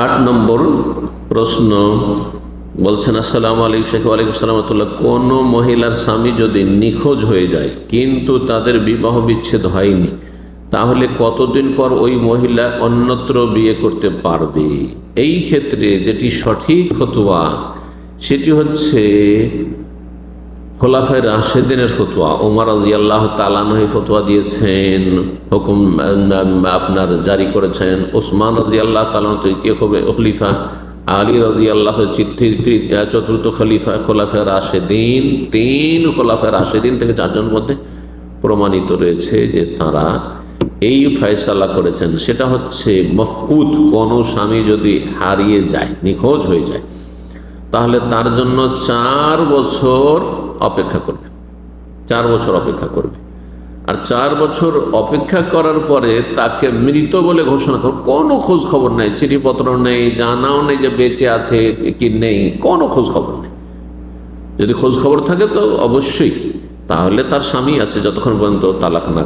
আট নম্বর প্রশ্ন বলছেন, আসসালাম আলাইক শেখ আলাইকুম সালামতুল্লাহ কোনো মহিলার স্বামী যদি নিখোঁজ হয়ে যায়, কিন্তু তাদের বিবাহ বিচ্ছেদ হয়নি, তাহলে কতদিন পর ওই মহিলা অন্যত্র বিয়ে করতে পারবে? এই ক্ষেত্রে যেটি সঠিক হতোয়া সেটি হচ্ছে খোলাফায় রাশেদিনের ফতোয়া। ওমর রাজি আল্লাহ তালানহি ফতোয়া দিয়েছেন। হুকুম আপনার জারি করেছেন। ওসমান রাজি আল্লাহ তালান তৃতীয় খলিফা। আলী রাজি আল্লাহ চতুর্থ খলিফা, খোলাফায় রাশেদিন, তিন খোলাফায় রাশেদিন থেকে চারজন মধ্যে প্রমাণিত রয়েছে যে তারা এই ফয়সালা করেছেন। সেটা হচ্ছে মফকুত কোনো স্বামী যদি হারিয়ে যায়, নিখোঁজ হয়ে যায়, তাহলে তার জন্য চার বছর অপেক্ষা করবে। চার বছর অপেক্ষা করবে। আর চার বছর অপেক্ষা করার পরে তাকে মৃত বলে ঘোষণা করবে কোনো খোঁজ খবর নেই, চিঠিপত্র নেই, জানাও নেই যে বেঁচে আছে কি নেই, কোনো খোঁজ খবর নেই। যদি খোঁজ খবর থাকে তো অবশ্যই। তাহলে তার স্বামী আছে, যতক্ষণ পর্যন্ত তালাক না